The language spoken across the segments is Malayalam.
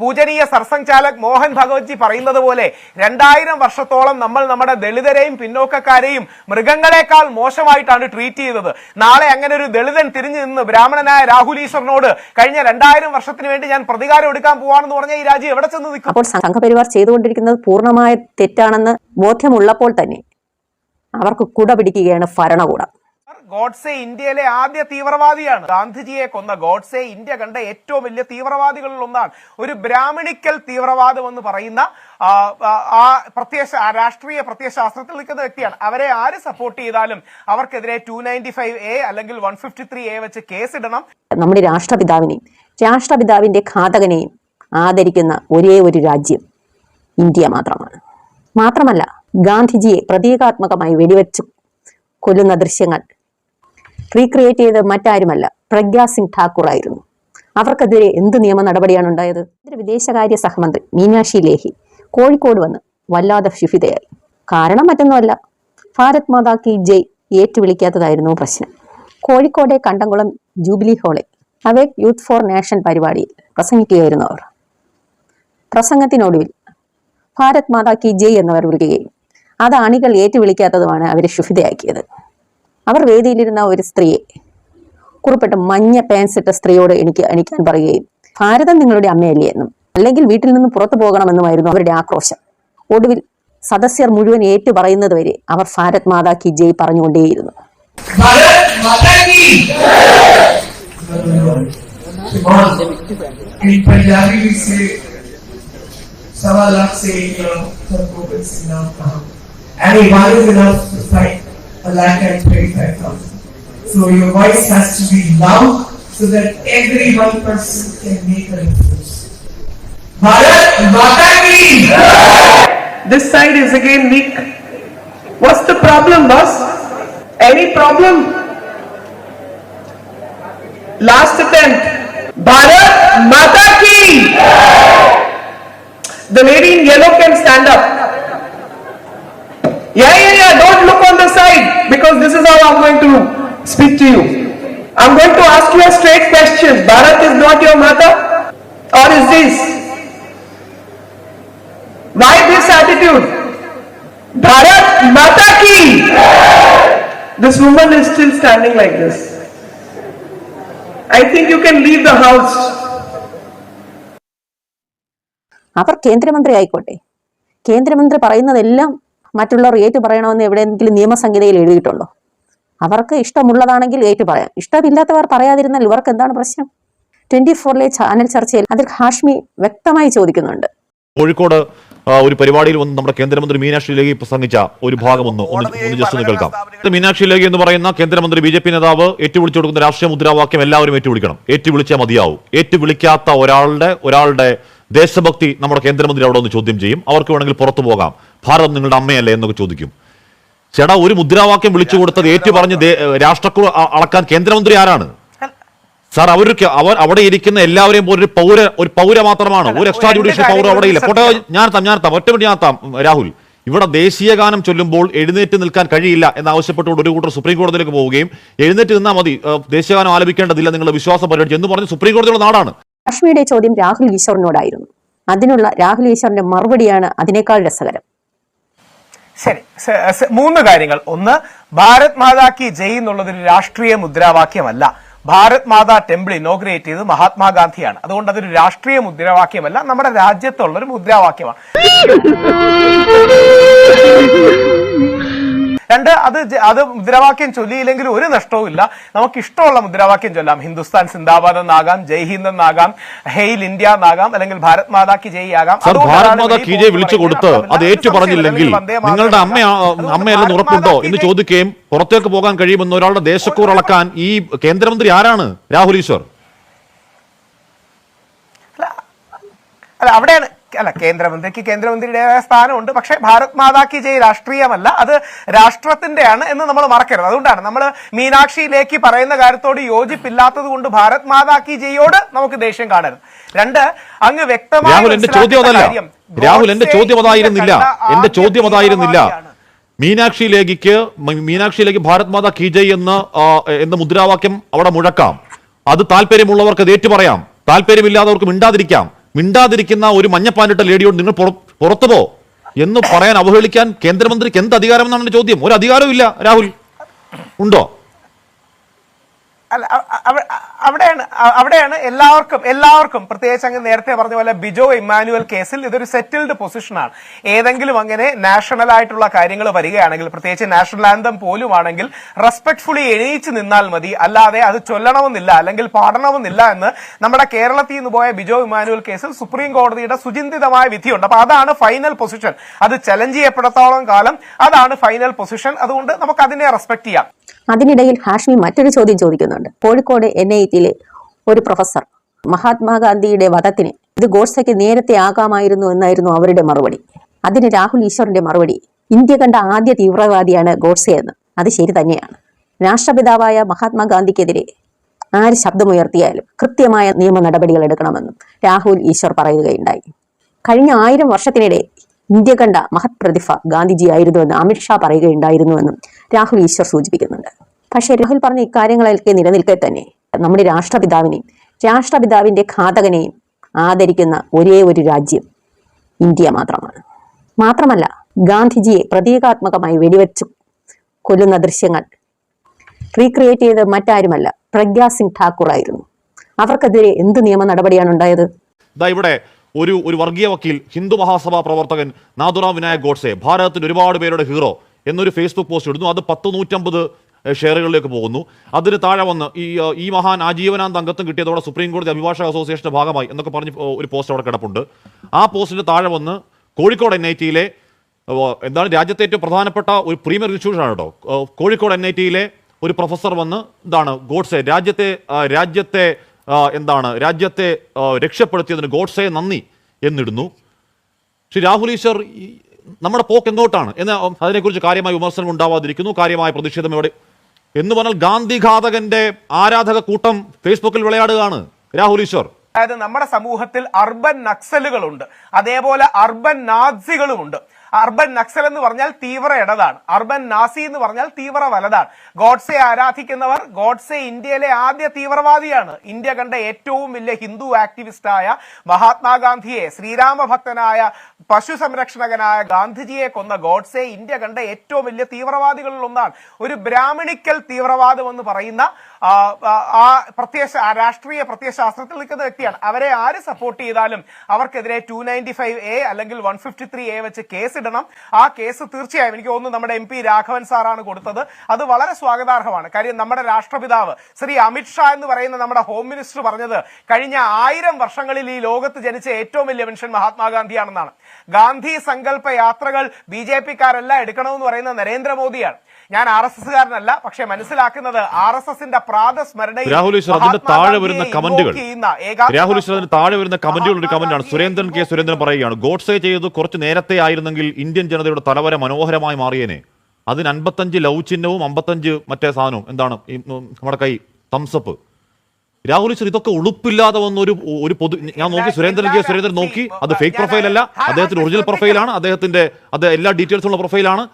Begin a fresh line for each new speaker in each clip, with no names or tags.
പൂജനീയ സർസംഘ് ചാലക് മോഹൻ ഭഗവത്ജി പറയുന്നത് പോലെ രണ്ടായിരം വർഷത്തോളം നമ്മൾ നമ്മുടെ ദളിതരെയും പിന്നോക്കക്കാരെയും മൃഗങ്ങളെക്കാൾ മോശമായിട്ടാണ് ട്രീറ്റ് ചെയ്തത്. നാളെ അങ്ങനെ ഒരു ദളിതൻ തിരിഞ്ഞു നിന്ന് ബ്രാഹ്മണനായ രാഹുൽ ഈശ്വറിനോട് കഴിഞ്ഞ രണ്ടായിരം വർഷത്തിന് വേണ്ടി ഞാൻ പ്രതികാരം എടുക്കാൻ പോവാണെന്ന് പറഞ്ഞ ഈ രാജ്യം എവിടെ ചെന്ന് നിൽക്കും?
അപ്പോൾ സംഘപരിവാർ ചെയ്തുകൊണ്ടിരിക്കുന്നത് പൂർണമായ തെറ്റാണെന്ന് ബോധ്യമുള്ളപ്പോൾ തന്നെ അവർക്ക് കുട പിടിക്കുകയാണ് ഭരണകൂടം.
ഗോഡ്സെ ഇന്ത്യയിലെ ആദ്യ തീവ്രവാദിയാണ്. ഗാന്ധിജിയെ കൊന്ന ഗോഡ്സെ ഇന്ത്യ കണ്ട ഏറ്റവും വലിയ തീവ്രവാദികളിൽ ഒന്നാണ്. ഒരു ബ്രാഹ്മണിക്കൽ തീവ്രവാദം എന്ന് പറയുന്ന ആ, ആ രാഷ്ട്രീയ പ്രത്യയശാസ്ത്രത്തിൽ നിൽക്കുന്ന വ്യക്തിയാണ്. അവരെ ആര് സപ്പോർട്ട് ചെയ്താലും അവർക്കെതിരെ ടു നയന്റി ഫൈവ് എ അല്ലെങ്കിൽ വൺ ഫിഫ്റ്റി ത്രീ എ വെച്ച് കേസിടണം.
നമ്മുടെ രാഷ്ട്രപിതാവിനെയും രാഷ്ട്രപിതാവിന്റെ ഘാതകനെയും ആദരിക്കുന്ന ഒരേ ഒരു രാജ്യം ഇന്ത്യ മാത്രമാണ്. മാത്രമല്ല ഗാന്ധിജിയെ പ്രതീകാത്മകമായി വെടിവെച്ചു കൊല്ലുന്ന ദൃശ്യങ്ങൾ റീക്രിയേറ്റ് ചെയ്ത് മറ്റാരുമല്ല. പ്രഗ്യാ സിംഗ് ഠാക്കൂർ ആയിരുന്നു അവർക്കെതിരെ എന്ത് നിയമ നടപടിയാണ് ഉണ്ടായത്? വിദേശകാര്യ സഹമന്ത്രി മീനാക്ഷി ലേഹി കോഴിക്കോട് വന്ന് വല്ലാതെ ഷിഫിതയായി കാരണം മറ്റൊന്നുമല്ല. ഭാരത് മാതാ കി ജയ് ഏറ്റുവിളിക്കാത്തതായിരുന്നു പ്രശ്നം. കോഴിക്കോടെ കണ്ടംകുളം ജൂബിലി ഹാളിൽ അവേക് യൂത്ത് ഫോർ നേഷൻ പരിപാടിയിൽ പ്രസംഗിക്കുകയായിരുന്നു അവർ. പ്രസംഗത്തിനൊടുവിൽ ഭാരത് മാതാ കി ജയ് എന്നവർ വിളിക്കുകയും അത് അണികൾ ഏറ്റുവിളിക്കാത്തതുമാണ് അവരെ ക്ഷുഭിതയാക്കിയത്. അവർ വേദിയിലിരുന്ന ഒരു സ്ത്രീയെ കുറിപ്പിട്ട് മഞ്ഞ പാൻസ് ഇട്ട സ്ത്രീയോട് എനിക്ക് എണിക്കാൻ പറയുകയും ഭാരതം നിങ്ങളുടെ അമ്മയല്ലേ എന്നും അല്ലെങ്കിൽ വീട്ടിൽ നിന്ന് പുറത്തു പോകണമെന്നുമായിരുന്നു അവരുടെ ആക്രോശം ഒടുവിൽ സദസ്യർ മുഴുവൻ ഏറ്റു പറയുന്നത് വരെ അവർ ഭാരത് മാതാ കി ജയ് പറഞ്ഞുകൊണ്ടേയിരുന്നു
भारत माता की और एक पंजाबी भी से सवा लाख से एक सबको से नाम कहा and a one is enough to fight a lakh and twenty-five thousand. So your voice has to be loud so that every one person can make a difference. Bharat Mata! This side is again weak. What's the problem, boss? Any problem? Last attempt. Bharat Mata ki! The lady in yellow can stand up. Yeah, yeah, yeah. Don't look on the side because this is how I'm going to speak to you. I'm going to ask you a straight question. Bharat is not your mother? Or is this? Why this attitude? Bharat Mata ki! This woman is still standing like this. I think you can leave the house.
അവർ കേന്ദ്രമന്ത്രി ആയിക്കോട്ടെ കേന്ദ്രമന്ത്രി പറയുന്നതെല്ലാം മറ്റുള്ളവർ ഏറ്റു പറയണമെന്ന് എവിടെയെങ്കിലും നിയമസംഹിതയിൽ എഴുതിയിട്ടുണ്ടോ? അവർക്ക് ഇഷ്ടമുള്ളതാണെങ്കിൽ ഏറ്റു പറയാം. ഇഷ്ടമില്ലാത്തവർ പറയാതിരുന്നാൽ ഇവർക്ക് എന്താണ് പ്രശ്നം? ട്വന്റി ഫോറിലെ ചാനൽ ചർച്ചയിൽ അതിൽ ഹാഷ്മി വ്യക്തമായി ചോദിക്കുന്നുണ്ട്.
കോഴിക്കോട് ഒരു പരിപാടിയിൽ വന്ന് നമ്മുടെ കേന്ദ്രമന്ത്രി മീനാക്ഷി ലേഖി പ്രസംഗിച്ച ഒരു ഭാഗം ഒന്ന് ഒന്ന് ജസ്റ്റ് ഒന്ന് കേൾക്കാം. മീനാക്ഷി ലേഖി എന്ന് പറയുന്ന കേന്ദ്രമന്ത്രി ബി ജെ പി നേതാവ് ഏറ്റുവിളിച്ചു കൊടുക്കുന്ന രാഷ്ട്രീയ മുദ്രാവാക്യം എല്ലാവരും ഏറ്റുവിളിക്കണം ഏറ്റുവിളിച്ചാൽ മതിയാവും. ഏറ്റുവിളിക്കാത്ത ഒരാളുടെ ഒരാളുടെ ദേശഭക്തി നമ്മുടെ കേന്ദ്രമന്ത്രി അവിടെ ഒന്ന് ചോദ്യം ചെയ്യും. അവർക്ക് വേണമെങ്കിൽ പുറത്തു പോകാം. ഭാരതം നിങ്ങളുടെ അമ്മയല്ലേ എന്നൊക്കെ ചോദിക്കും. ചേട്ടാ ഒരു മുദ്രാവാക്യം വിളിച്ചു കൊടുത്തത് ഏറ്റു പറഞ്ഞ് രാഷ്ട്രക്കുറ അളക്കാൻ കേന്ദ്രമന്ത്രി ആരാണ്? സാർ അവർ അവർ അവിടെ ഇരിക്കുന്ന എല്ലാവരെയും പോലെ ഒരു പൗര ഒരു പൗര മാത്രമാണ്. ഒരു എക്സ്ട്രാ ജുഡീഷ്യൽ പൗര അവിടെ ഇല്ല. പോട്ടെ ഞാൻ താം ഞാൻ താം ഒറ്റ മിനിറ്റ് ഞാൻ താം രാഹുൽ. ഇവിടെ ദേശീയ ഗാനം ചൊല്ലുമ്പോൾ എഴുന്നേറ്റ് നിൽക്കാൻ കഴിയില്ല എന്നാവശ്യപ്പെട്ടുകൊണ്ട് ഒരു കൂട്ടർ സുപ്രീം കോടതിയിലേക്ക് പോവുകയും എഴുന്നേറ്റ് നിന്നാൽ മതി. ദേശീയഗാനം ദേശീയ ഗാനം ആലപിക്കേണ്ടതില്ല നിങ്ങളുടെ വിശ്വാസം പരിപാടി എന്ന് പറഞ്ഞ് സുപ്രീം കോടതിയുടെ നാടാണ്.
ഹാഷ്മിയുടെ ചോദ്യം രാഹുൽ ഈശ്വറിനോടായിരുന്നു. അതിനുള്ള രാഹുൽ ഈശ്വറിന്റെ മറുപടിയാണ് അതിനേക്കാൾ രസകരം.
ശരി. മൂന്ന് കാര്യങ്ങൾ. ഒന്ന് ഭാരത് മാതാ കി ജയ് എന്നുള്ളത് ഒരു രാഷ്ട്രീയ മുദ്രാവാക്യമല്ല. ഭാരത് മാതാ ടെമ്പിൾ ഇനോഗ്രേറ്റ് ചെയ്ത് മഹാത്മാഗാന്ധിയാണ് അതുകൊണ്ട് അതൊരു രാഷ്ട്രീയ മുദ്രാവാക്യമല്ല നമ്മുടെ രാജ്യത്തുള്ള ഒരു മുദ്രാവാക്യമാണ്. രണ്ട് അത് അത് മുദ്രാവാക്യം ചൊല്ലിയില്ലെങ്കിൽ ഒരു നഷ്ടവും ഇല്ല. നമുക്ക് ഇഷ്ടമുള്ള മുദ്രാവാക്യം ചൊല്ലാം. ഹിന്ദുസ്ഥാൻ സിന്ദാബാദ് എന്നാകാം ജയ് ഹിന്ദ് എന്നാകാം ഹെയിൽ ഇന്ത്യ എന്നാകാം അല്ലെങ്കിൽ ഭാരത് മാതാ കി ജയ് ആകാം.
ഭാരത് മാതാ വിളിച്ചു കൊടുത്ത് അത് ഏറ്റു പറഞ്ഞില്ലെങ്കിൽ നിങ്ങളുടെ അമ്മ അമ്മയല്ലെന്ന് ഉറപ്പുണ്ടോ? എന്ന് ചോദിക്കുകയും പുറത്തേക്ക് പോകാൻ കഴിയുമെന്ന് ഒരാളുടെ ദേശക്കൂർ അളക്കാൻ ഈ കേന്ദ്രമന്ത്രി ആരാണ്? രാഹുൽ ഈശ്വർ.
അല്ല അവിടെയാണ് അല്ല കേന്ദ്രമന്ത്രിക്ക് കേന്ദ്രമന്ത്രിയുടേതായ സ്ഥാനമുണ്ട്. പക്ഷേ ഭാരത് മാതാ കി ജയ് രാഷ്ട്രീയമല്ല. അത് രാഷ്ട്രത്തിന്റെയാണ് എന്ന് നമ്മൾ മറക്കരുത്. അതുകൊണ്ടാണ് നമ്മൾ മീനാക്ഷിയിലേക്ക് പറയുന്ന കാര്യത്തോട് യോജിപ്പില്ലാത്തത് കൊണ്ട് ഭാരത് മാതാ കി ജയോട് നമുക്ക് ദേഷ്യം കാണരുത്. രണ്ട് അങ്ങ് വ്യക്തമായി കാര്യം,
രാഹുൽ എന്റെ ചോദ്യം അതായിരുന്നില്ല. എന്റെ ചോദ്യം അതായിരുന്നില്ല. മീനാക്ഷി ലേഖിക്ക് മീനാക്ഷി ലേഖി ഭാരത് മാതാ കി ജയ് എന്ന് എന്ന മുദ്രാവാക്യം അവിടെ മുഴക്കാം. അത് താല്പര്യമുള്ളവർക്ക് അത് ഏറ്റു പറയാം താല്പര്യമില്ലാത്തവർക്ക് മിണ്ടാതിരിക്കാം. മിണ്ടാതിരിക്കുന്ന ഒരു മഞ്ഞപ്പാനിട്ട ലേഡിയോട് നിങ്ങൾ പുറ- പുറത്തു പോ എന്ന് പറയാൻ അവഹേളിക്കാൻ കേന്ദ്രമന്ത്രിക്ക് എന്ത് അധികാരം എന്നാണ് ചോദ്യം. ഒരു അധികാരവും ഇല്ല രാഹുൽ. ഉണ്ടോ?
അവിടെയാണ് അവിടെയാണ് എല്ലാവർക്കും എല്ലാവർക്കും പ്രത്യേകിച്ച് അങ്ങ് നേരത്തെ പറഞ്ഞ പോലെ ബിജോ ഇമ്മാനുവൽ കേസിൽ ഇതൊരു സെറ്റിൽഡ് പൊസിഷനാണ് ഏതെങ്കിലും അങ്ങനെ നാഷണൽ ആയിട്ടുള്ള കാര്യങ്ങൾ വരികയാണെങ്കിൽ പ്രത്യേകിച്ച് നാഷണൽ ആന്തം പോലും ആണെങ്കിൽ റെസ്പെക്ട്ഫുള്ളി എണീച്ച് നിന്നാൽ മതി. അല്ലാതെ അത് ചൊല്ലണമെന്നില്ല അല്ലെങ്കിൽ പാടണമെന്നില്ല എന്ന് നമ്മുടെ കേരളത്തിൽ നിന്ന് പോയ ബിജോ ഇമ്മാനുവൽ കേസിൽ സുപ്രീം കോടതിയുടെ സുചിന്തിതമായ വിധിയുണ്ട്. അപ്പൊ അതാണ് ഫൈനൽ പൊസിഷൻ അത് ചലഞ്ച് ചെയ്യപ്പെടത്തോളം കാലം അതാണ് ഫൈനൽ പൊസിഷൻ അതുകൊണ്ട് നമുക്ക് അതിനെ റെസ്പെക്ട് ചെയ്യാം.
അതിനിടയിൽ ഹാഷ്മി മറ്റൊരു ചോദ്യം ചോദിക്കുന്നുണ്ട്. കോഴിക്കോട് എൻ ഐ ടിയിലെ ഒരു പ്രൊഫസർ മഹാത്മാഗാന്ധിയുടെ വധത്തിന് ഇത് ഗോഡ്സയ്ക്ക് നേരത്തെ ആകാമായിരുന്നു എന്നായിരുന്നു അവരുടെ മറുപടി. അതിന് രാഹുൽ ഈശ്വറിന്റെ മറുപടി ഇന്ത്യ കണ്ട ആദ്യ തീവ്രവാദിയാണ് ഗോഡ്സെ എന്ന് അത് ശരി തന്നെയാണ്. രാഷ്ട്രപിതാവായ മഹാത്മാഗാന്ധിക്കെതിരെ ആര് ശബ്ദമുയർത്തിയാലും കൃത്യമായ നിയമ നടപടികൾ എടുക്കണമെന്നും രാഹുൽ ഈശ്വർ പറയുകയുണ്ടായി. കഴിഞ്ഞ ആയിരം വർഷത്തിനിടെ ഇന്ത്യ കണ്ട മഹത് പ്രതിഭ ഗാന്ധിജി ആയിരുന്നുവെന്ന് അമിത്ഷാ പറയുകയുണ്ടായിരുന്നുവെന്നും രാഹുൽ ഈശ്വർ സൂചിപ്പിക്കുന്നുണ്ട്. പക്ഷേ രാഹുൽ പറഞ്ഞ ഇക്കാര്യങ്ങളൊക്കെ നിലനിൽക്കെ തന്നെ നമ്മുടെ രാഷ്ട്രപിതാവിനെയും രാഷ്ട്രപിതാവിന്റെ ഘാതകനെയും ആദരിക്കുന്ന ഒരേ ഒരു രാജ്യം ഇന്ത്യ മാത്രമാണ്. മാത്രമല്ല ഗാന്ധിജിയെ പ്രതീകാത്മകമായി വെടിവെച്ചു കൊല്ലുന്ന ദൃശ്യങ്ങൾ റീക്രിയേറ്റ് ചെയ്ത് മറ്റാരുമല്ല പ്രഗ്യാ സിംഗ് ഠാക്കൂർ ആയിരുന്നു അവർക്കെതിരെ എന്ത് നിയമ നടപടിയാണ് ഉണ്ടായത്?
ഇവിടെ ഒരു ഒരു വർഗീയ വക്കീൽ ഹിന്ദു മഹാസഭാ പ്രവർത്തകൻ നാഥുറാം വിനായക് ഗോഡ്സെ ഭാരതത്തിൽ ഒരുപാട് പേരുടെ ഹീറോ എന്നൊരു ഫേസ്ബുക്ക് പോസ്റ്റ് ഇടുന്നു. അത് പത്ത് നൂറ്റമ്പത് ഷെയറുകളിലേക്ക് പോകുന്നു. അതിന് താഴെ വന്ന് ഈ ഈ മഹാൻ ആജീവനാന്ത അംഗത്വം കിട്ടിയതോടെ സുപ്രീം കോടതി അഭിഭാഷക അസോസിയേഷന്റെ ഭാഗമായി എന്നൊക്കെ പറഞ്ഞ് ഒരു പോസ്റ്റ് അവിടെ കിടപ്പുണ്ട്. ആ പോസ്റ്റിന്റെ താഴെ വന്ന് കോഴിക്കോട് എൻ ഐ ടിയിലെ എന്താണ് രാജ്യത്തെ ഏറ്റവും പ്രധാനപ്പെട്ട ഒരു പ്രീമിയർ ഇൻസ്റ്റിറ്റ്യൂഷൻ ആണ് കേട്ടോ കോഴിക്കോട് എൻ ഐ ടിയിലെ ഒരു പ്രൊഫസർ വന്ന് എന്താണ് ഗോഡ്സെ. രാജ്യത്തെ രാജ്യത്തെ എന്താണ്? രാജ്യത്തെ രക്ഷപ്പെടുത്തിയതിന് ഗോഡ്സെ നന്ദി എന്നിടുന്നു. ശ്രീ രാഹുൽ ഈശ്വർ നമ്മുടെ പോക്ക് എങ്ങോട്ടാണ്? എന്ന് അതിനെക്കുറിച്ച് കാര്യമായ വിമർശനം ഉണ്ടാവാതിരിക്കുന്നു. കാര്യമായ പ്രതിഷേധം ഇവിടെ എന്ന് പറഞ്ഞാൽ ഗാന്ധി ഘാതകന്റെ ആരാധക കൂട്ടം ഫേസ്ബുക്കിൽ വിളയാടുകയാണ് രാഹുൽ ഈശ്വർ.
അതായത് നമ്മുടെ സമൂഹത്തിൽ അർബൻ നക്സലുകളുണ്ട്. അതേപോലെ അർബൻ നാസികളുമുണ്ട്. അർബൻ നക്സൽ എന്ന് പറഞ്ഞാൽ തീവ്ര ഇടതാണ്. അർബൻ നാസി എന്ന് പറഞ്ഞാൽ തീവ്ര വലതാണ്. ഗോഡ്സെ ആരാധിക്കുന്നവർ ഗോഡ്സെ ഇന്ത്യയിലെ ആദ്യ തീവ്രവാദിയാണ്. ഇന്ത്യ കണ്ട ഏറ്റവും വലിയ ഹിന്ദു ആക്ടിവിസ്റ്റായ മഹാത്മാഗാന്ധിയെ ശ്രീരാമ ഭക്തനായ പശു സംരക്ഷകനായ ഗാന്ധിജിയെ കൊന്ന ഗോഡ്സെ ഇന്ത്യ കണ്ട ഏറ്റവും വലിയ തീവ്രവാദികളിൽ ഒന്നാണ് ഒരു ബ്രാഹ്മണിക്കൽ തീവ്രവാദം എന്ന് പറയുന്ന ആ, പ്രത്യയ രാഷ്ട്രീയ പ്രത്യയശാസ്ത്രത്തിൽ നിൽക്കുന്ന വ്യക്തിയാണ്. അവരെ ആര് സപ്പോർട്ട് ചെയ്താലും അവർക്കെതിരെ ടു നയന്റി ഫൈവ് എ അല്ലെങ്കിൽ വൺ ഫിഫ്റ്റി ത്രീ എ വെച്ച് കേസ് ഇടണം ആ കേസ് തീർച്ചയായും എനിക്ക് തോന്നുന്നു നമ്മുടെ എം പി രാഘവൻ സാറാണ് കൊടുത്തത്. അത് വളരെ സ്വാഗതാർഹമാണ്. കാര്യം നമ്മുടെ രാഷ്ട്രപിതാവ് ശ്രീ അമിത്ഷാ എന്ന് പറയുന്ന നമ്മുടെ ഹോം മിനിസ്റ്റർ പറഞ്ഞത് കഴിഞ്ഞ ആയിരം വർഷങ്ങളിൽ ഈ ലോകത്ത് ജനിച്ച ഏറ്റവും വലിയ മനുഷ്യൻ മഹാത്മാഗാന്ധിയാണെന്നാണ്. ഗാന്ധി സങ്കല്പ യാത്രകൾ ബി ജെ പിക്കാരെല്ലാം എടുക്കണമെന്ന് പറയുന്ന നരേന്ദ്രമോദിയാണ്. ഞാൻ ആർ എസ് എസ്സുകാരനല്ല പക്ഷെ മനസ്സിലാക്കുന്നത് ആർ എസ് എസിന്റെ പ്രാതസ്മരണയിൽ
രാഹുൽ ഈശ്വർ താഴെ വരുന്ന കമന്റുകൾ. രാഹുൽ ഈശ്വർ താഴെ വരുന്ന കമന്റുകൾ ഒരു കമന്റാണ്. സുരേന്ദ്രൻ കെ സുരേന്ദ്രൻ പറയുകയാണ് ഗോഡ്സേ ചെയ്തത് കുറച്ച് നേരത്തെ ആയിരുന്നെങ്കിൽ ഇന്ത്യൻ ജനതയുടെ തലവര മനോഹരമായി മാറിയേനെ. അതിന് അൻപത്തഞ്ച് ലവ് ചിഹ്നവും അമ്പത്തഞ്ച് മറ്റേ സാധനവും. എന്താണ് ഈ നമ്മുടെ കൈ? തംസപ്പ് രാഹുൽ ഈശ്വർ ഇതൊക്കെ ഉളുപ്പില്ലാതെ വന്ന ഒരു ഒരു പൊതു ഞാൻ നോക്കി സുരേന്ദ്രൻ കെ സുരേന്ദ്രൻ നോക്കി. അത് ഫേക്ക് പ്രൊഫൈൽ അല്ല. അദ്ദേഹത്തിന്റെ ഒറിജിനൽ പ്രൊഫൈലാണ് അദ്ദേഹത്തിന്റെ അത് എല്ലാ ഡീറ്റെയിൽസും ഉള്ള പ്രൊഫൈലാണ്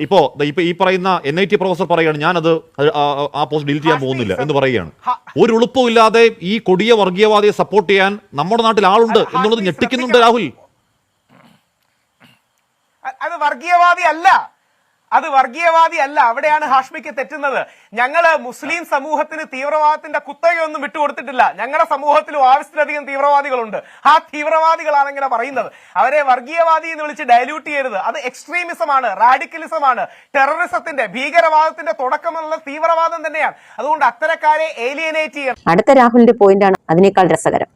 ഇപ്പോ ഇപ്പൊ ഈ പറയുന്ന എൻ ഐ ടി പ്രൊഫസർ പറയുകയാണ് ഞാനത് അത് ആ- പോസ്റ്റ് ഡിലീറ്റ് ചെയ്യാൻ പോകുന്നില്ല എന്ന് പറയുകയാണ്. ഒരു എളുപ്പവും ഇല്ലാതെ ഈ കൊടിയ വർഗീയവാദിയെ സപ്പോർട്ട് ചെയ്യാൻ നമ്മുടെ നാട്ടിൽ ആളുണ്ട് എന്നുള്ളത് ഞെട്ടിക്കുന്നുണ്ട് രാഹുൽ.
അത് വർഗീയവാദി അല്ല. അത് വർഗീയവാദി അല്ല അവിടെയാണ് ഹാഷ്മിക്ക് തെറ്റുന്നത്. ഞങ്ങൾ മുസ്ലിം സമൂഹത്തിന് തീവ്രവാദത്തിന്റെ കുത്തകയൊന്നും വിട്ടുകൊടുത്തിട്ടില്ല. ഞങ്ങളുടെ സമൂഹത്തിലും ആവശ്യത്തിലധികം തീവ്രവാദികളുണ്ട്. ആ തീവ്രവാദികളാണ് ഇങ്ങനെ പറയുന്നത്. അവരെ വർഗീയവാദി എന്ന് വിളിച്ച് ഡയലൂട്ട് ചെയ്യരുത്. അത് എക്സ്ട്രീമിസമാണ് റാഡിക്കലിസമാണ് ടെററിസത്തിന്റെ ഭീകരവാദത്തിന്റെ തുടക്കമെന്നുള്ള തീവ്രവാദം തന്നെയാണ്. അതുകൊണ്ട് അത്തരക്കാരെ ഏലിയനേറ്റ് ചെയ്യണം.
അടുത്ത രാഹുലിന്റെ പോയിന്റാണ് അതിനേക്കാൾ രസകരം.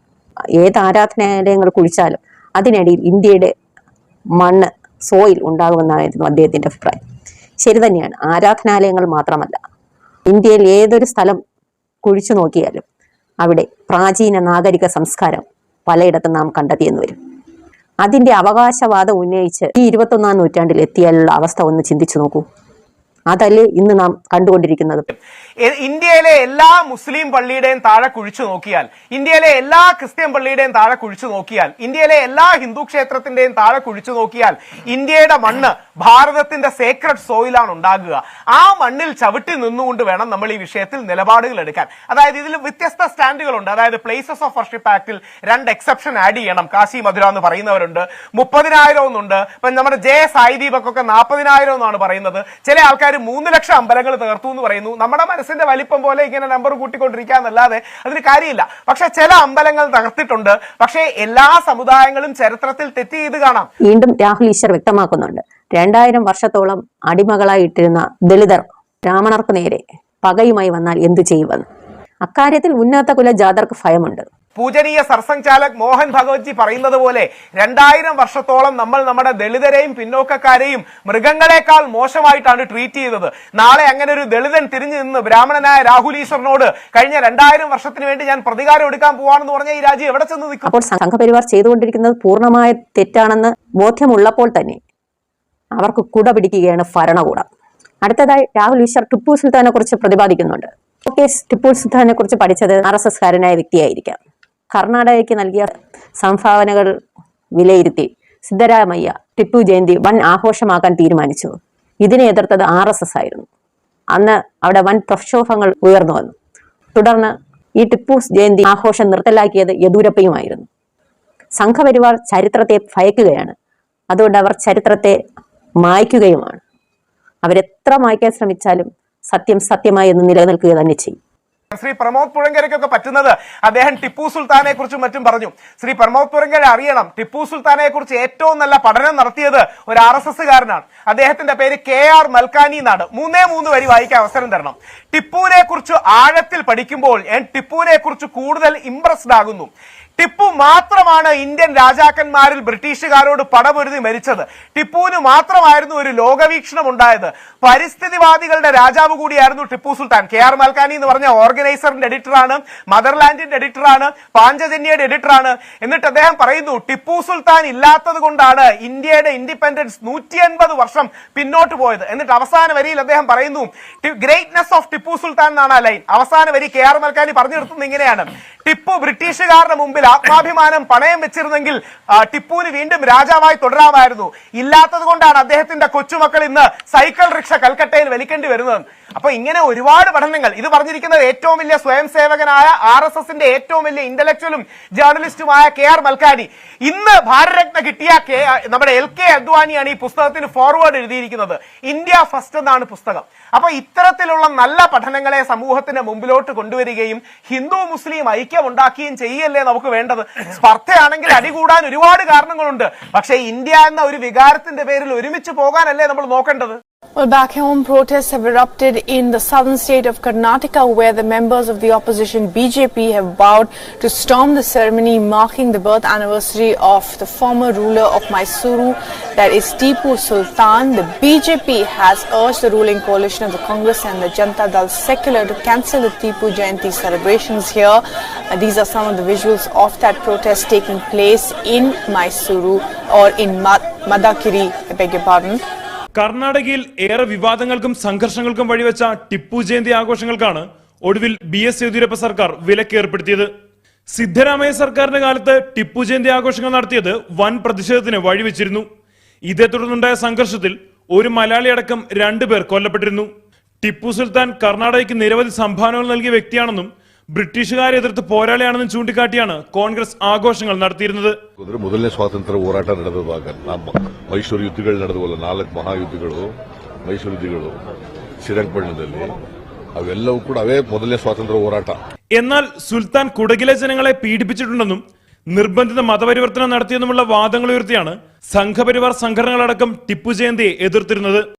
ഏത് ആരാധനാലയങ്ങൾ കുഴിച്ചാലും അതിനിടയിൽ ഇന്ത്യയുടെ മണ്ണ് സോയിൽ ഉണ്ടാകുമെന്നായിരുന്നു അദ്ദേഹത്തിന്റെ അഭിപ്രായം. ശരി തന്നെയാണ്. ആരാധനാലയങ്ങൾ മാത്രമല്ല. ഇന്ത്യയിൽ ഏതൊരു സ്ഥലം കുഴിച്ചു നോക്കിയാലും അവിടെ പ്രാചീന നാഗരിക സംസ്കാരം പലയിടത്തും നാം കണ്ടെത്തിയെന്ന് വരും. അതിന്റെ അവകാശവാദം ഉന്നയിച്ച് ഈ ഇരുപത്തൊന്നാം നൂറ്റാണ്ടിൽ എത്തിയാലുള്ള അവസ്ഥ ഒന്ന് ചിന്തിച്ചു നോക്കൂ. അതല്ലേ ഇന്ന് നാം കണ്ടുകൊണ്ടിരിക്കുന്നത്.
ഇന്ത്യയിലെ എല്ലാ മുസ്ലിം പള്ളിയുടെയും താഴെ കുഴിച്ചു നോക്കിയാൽ ഇന്ത്യയിലെ എല്ലാ ക്രിസ്ത്യൻ പള്ളിയുടെയും താഴെ കുഴിച്ചു നോക്കിയാൽ ഇന്ത്യയിലെ എല്ലാ ഹിന്ദു ക്ഷേത്രത്തിന്റെയും താഴെ കുഴിച്ചു നോക്കിയാൽ ഇന്ത്യയുടെ മണ്ണ് ഭാരതത്തിന്റെ സേക്രഡ് സോയിലാണ് ഉണ്ടാകുക. ആ മണ്ണിൽ ചവിട്ടി നിന്നുകൊണ്ട് വേണം നമ്മൾ ഈ വിഷയത്തിൽ നിലപാടുകൾ എടുക്കാൻ. അതായത് ഇതിൽ വ്യത്യസ്ത സ്റ്റാൻഡുകളുണ്ട്. അതായത് പ്ലേസസ് ഓഫ് വർഷിപ്പ് ആക്ടിൽ രണ്ട് എക്സെപ്ഷൻ ആഡ് ചെയ്യണം. കാശി മധുര എന്ന് പറയുന്നവരുണ്ട്. മുപ്പതിനായിരം ഒന്നുണ്ട്. ഇപ്പൊ നമ്മുടെ ജെ സായിദീപക്കൊക്കെ നാൽപ്പതിനായിരം എന്നാണ് പറയുന്നത്. ചില ആൾക്കാർ മൂന്ന് ലക്ഷം അമ്പലങ്ങൾ തീർത്തു എന്ന് പറയുന്നു. നമ്മുടെ മനസ്സിന്റെ വലിപ്പം പോലെ ഇങ്ങനെ നമ്പർ കൂട്ടിക്കൊണ്ടിരിക്കാന്നല്ലാതെ അതിന് കാര്യമില്ല. പക്ഷെ ചില അമ്പലങ്ങൾ തകർത്തിട്ടുണ്ട്. പക്ഷേ എല്ലാ സമുദായങ്ങളും ചരിത്രത്തിൽ തെറ്റ് ചെയ്ത് കാണാം.
വീണ്ടും രാഹുൽ ഈശ്വർ വ്യക്തമാക്കുന്നുണ്ട്. രണ്ടായിരം വർഷത്തോളം അടിമകളായിട്ടിരുന്ന ദളിതർ ബ്രാഹ്മണർക്ക് നേരെ പകയുമായി വന്നാൽ എന്തു ചെയ്യുമെന്ന്. അക്കാര്യത്തിൽ ഉന്നത കുല ജാതർക്ക് ഭയമുണ്ട്.
പൂജനീയ സർസംഘ് ചാലക് മോഹൻ ഭഗവത്ജി പറയുന്നത് പോലെ രണ്ടായിരം വർഷത്തോളം നമ്മൾ നമ്മുടെ ദളിതരെയും പിന്നോക്കക്കാരെയും മൃഗങ്ങളെക്കാൾ മോശമായിട്ടാണ് ട്രീറ്റ് ചെയ്തത്. നാളെ അങ്ങനെ ഒരു ദളിതൻ തിരിഞ്ഞു നിന്ന് ബ്രാഹ്മണനായ രാഹുൽ ഈശ്വറിനോട് കഴിഞ്ഞ രണ്ടായിരം വർഷത്തിന് വേണ്ടി ഞാൻ പ്രതികാരം എടുക്കാൻ പോവാണെന്ന് പറഞ്ഞ ഈ രാജ്യം എവിടെ ചെന്ന് നിൽക്കും?
അപ്പോൾ സംഘപരിവാർ ചെയ്തുകൊണ്ടിരിക്കുന്നത് പൂർണമായ തെറ്റാണെന്ന് ബോധ്യമുള്ളപ്പോൾ തന്നെ അവർക്ക് കുട പിടിക്കുകയാണ് ഭരണകൂടം. അടുത്തതായി രാഹുൽ ഈശ്വർ ടിപ്പു സുൽത്താനെ കുറിച്ച് പ്രതിപാദിക്കുന്നുണ്ട് ഓക്കെ ടിപ്പു സുൽത്താനെ കുറിച്ച് പഠിച്ചത് ആർ എസ് എസ്കാരനായ വ്യക്തിയായിരിക്കാം. കർണാടകയ്ക്ക് നൽകിയ സംഭാവനകൾ വിലയിരുത്തി സിദ്ധരാമയ്യ ടിപ്പു ജയന്തി വൻ ആഘോഷമാക്കാൻ തീരുമാനിച്ചു. ഇതിനെ എതിർത്തത് ആർ എസ് എസ് ആയിരുന്നു. അന്ന് അവിടെ വൻ പ്രക്ഷോഭങ്ങൾ ഉയർന്നു വന്നു. തുടർന്ന് ഈ ടിപ്പു ജയന്തി ആഘോഷം നിർത്തലാക്കിയത് യദൂരപ്പയുമായിരുന്നു സംഘപരിവാർ ചരിത്രത്തെ ഭയക്കുകയാണ്. അതുകൊണ്ട് അവർ ചരിത്രത്തെ മായ്ക്കുകയുമാണ്. അവരെത്ര മായ്ക്കാൻ ശ്രമിച്ചാലും സത്യം സത്യമായി എന്ന് നിലനിൽക്കുക തന്നെ ചെയ്യും.
ശ്രീ പ്രമോദ് പുഴങ്കരയ്ക്കൊക്കെ പറ്റുന്നത് അദ്ദേഹം ടിപ്പു സുൽത്താനെ കുറിച്ചും മറ്റും പറഞ്ഞു. ശ്രീ പ്രമോദ് പുഴങ്കര അറിയണം. ടിപ്പു സുൽത്താനെ കുറിച്ച് ഏറ്റവും നല്ല പഠനം നടത്തിയത് ഒരു ആർ എസ് എസ് കാരനാണ് അദ്ദേഹത്തിന്റെ പേര് കെ ആർ മൽക്കാനി എന്നാണ്. മൂന്നേ മൂന്ന് വരി വായിക്കാൻ അവസരം തരണം. ടിപ്പുവിനെ കുറിച്ച് ആഴത്തിൽ പഠിക്കുമ്പോൾ ഞാൻ ടിപ്പുവിനെ കുറിച്ച് കൂടുതൽ ഇംപ്രസ്ഡ് ആകുന്നു. ടിപ്പു മാത്രമാണ് ഇന്ത്യൻ രാജാക്കന്മാരിൽ ബ്രിട്ടീഷുകാരോട് പടപൊരുതി മരിച്ചത്. ടിപ്പുവിന് മാത്രമായിരുന്നു ഒരു ലോകവീക്ഷണം ഉണ്ടായത് പരിസ്ഥിതിവാദികളുടെ രാജാവ് കൂടിയായിരുന്നു ടിപ്പു സുൽത്താൻ. കെ ആർ മൽക്കാനി എന്ന് പറഞ്ഞ ഓർഗനൈസറിന്റെ എഡിറ്ററാണ് മദർലാൻഡിന്റെ എഡിറ്ററാണ് പാഞ്ചജന്യയുടെ എഡിറ്ററാണ്. എന്നിട്ട് അദ്ദേഹം പറയുന്നു ടിപ്പു സുൽത്താൻ ഇല്ലാത്തത് കൊണ്ടാണ് ഇന്ത്യയുടെ ഇൻഡിപെൻഡൻസ് നൂറ്റി അൻപത് വർഷം പിന്നോട്ട് പോയത്. എന്നിട്ട് അവസാന വരിയിൽ അദ്ദേഹം പറയുന്നു ഗ്രേറ്റ്നെസ് ഓഫ് ടിപ്പു സുൽത്താൻ എന്നാണ് ലൈൻ. അവസാന വരി കെ ആർ മൽക്കാനി പറഞ്ഞു നിർത്തുന്നത് ഇങ്ങനെയാണ്. ടിപ്പു ബ്രിട്ടീഷുകാരുടെ മുമ്പിൽ ആത്മാഭിമാനം പണയം വെച്ചിരുന്നെങ്കിൽ ടിപ്പുവിന് വീണ്ടും രാജാവായി തുടരാമായിരുന്നു. ഇല്ലാത്തത് കൊണ്ടാണ് അദ്ദേഹത്തിന്റെ കൊച്ചുമക്കൾ ഇന്ന് സൈക്കിൾ റിക്ഷ കൽക്കട്ടയിൽ വലിക്കേണ്ടി വരുന്നത്. അപ്പൊ ഇങ്ങനെ ഒരുപാട് പഠനങ്ങൾ. ഇത് പറഞ്ഞിരിക്കുന്നത് ഏറ്റവും വലിയ സ്വയം സേവകനായ ആർ എസ് എസിന്റെ ഏറ്റവും വലിയ ഇന്റലക്ച്വലും ജേർണലിസ്റ്റുമായ കെ ആർ മൽക്കാനി. ഇന്ന് ഭാരതരത്ന കിട്ടിയ നമ്മുടെ എൽ കെ അദ്വാനിയാണ് ഈ പുസ്തകത്തിന് ഫോർവേഡ് എഴുതിയിരിക്കുന്നത്. ഇന്ത്യ ഫസ്റ്റ് എന്നാണ് പുസ്തകം. അപ്പൊ ഇത്തരത്തിലുള്ള നല്ല പഠനങ്ങളെ സമൂഹത്തിന്റെ മുമ്പിലോട്ട് കൊണ്ടുവരികയും ഹിന്ദു മുസ്ലിം ഐക്യം ഉണ്ടാക്കുകയും ചെയ്യല്ലേ നമുക്ക് വേണ്ടത്? സ്പർദ്ധയാണെങ്കിൽ അടികൂടാൻ ഒരുപാട് കാരണങ്ങളുണ്ട്. പക്ഷേ ഇന്ത്യ എന്ന ഒരു വികാരത്തിന്റെ പേരിൽ ഒരുമിച്ച് പോകാനല്ലേ നമ്മൾ നോക്കേണ്ടത്?
Well, back home, protests have erupted in the southern state of Karnataka, where the members of the opposition BJP have vowed to storm the ceremony marking the birth anniversary of the former ruler of Mysuru, that is Tipu Sultan. The BJP has urged the ruling coalition of the Congress and the Janta Dal secular to cancel the Tipu Jayanti celebrations here. Uh, these are some of the visuals of that protest taking place in Mysuru or in Ma- Madakiri, I beg your pardon.
കർണാടകയിൽ ഏറെ വിവാദങ്ങൾക്കും സംഘർഷങ്ങൾക്കും വഴിവെച്ച ടിപ്പു ജയന്തി ആഘോഷങ്ങൾക്കാണ് ഒടുവിൽ ബി എസ് യെദ്യൂരപ്പ സർക്കാർ വിലക്ക് ഏർപ്പെടുത്തിയത് സിദ്ധരാമയ്യ സർക്കാരിന്റെ കാലത്ത് ടിപ്പു ജയന്തി ആഘോഷങ്ങൾ നടത്തിയത് വൻ പ്രതിഷേധത്തിന് വഴിവെച്ചിരുന്നു. ഇതേ തുടർന്നുണ്ടായ സംഘർഷത്തിൽ ഒരു മലയാളി അടക്കം രണ്ടുപേർ കൊല്ലപ്പെട്ടിരുന്നു. ടിപ്പു സുൽത്താൻ കർണാടകയ്ക്ക് നിരവധി സംഭാവനകൾ നൽകിയ വ്യക്തിയാണെന്നും ബ്രിട്ടീഷുകാരെ എതിർത്ത് പോരാളിയാണെന്നും ചൂണ്ടിക്കാട്ടിയാണ് കോൺഗ്രസ് ആഘോഷങ്ങൾ നടത്തിയിരുന്നത്
ಅಂದ್ರೆ ಮೊದಲನೇ ಸ್ವಾತಂತ್ರ್ಯ ಹೋರಾಟ ನಡೆದವಾಗ ನಮ್ಮ ಮೈಸೂರು ಯುದ್ಧಗಳು ನಡೆದವಲ್ಲ ನಾಲ್ಕು ಮಹಾಯುದ್ಧಗಳು ಮೈಸೂರು ಯುದ್ಧಗಳು ಶ್ರೀರಂಗಪಟ್ಟಣದಲ್ಲಿ ಅವೆಲ್ಲವೂ ಕೂಡ ಅವೇ ಮೊದಲನೇ ಸ್ವಾತಂತ್ರ್ಯ ಹೋರಾಟ
എന്നാൽ സുൽത്താൻ കുടകിലെ ജനങ്ങളെ പീഡിപ്പിച്ചിട്ടുണ്ടെന്നും നിർബന്ധിത മതപരിവർത്തനം നടത്തിയെന്നുമുള്ള വാദങ്ങൾ ഉയർത്തിയാണ് സംഘപരിവാർ സംഘടനകളടക്കം ടിപ്പു ജയന്തിയെ എതിർത്തിരുന്നത്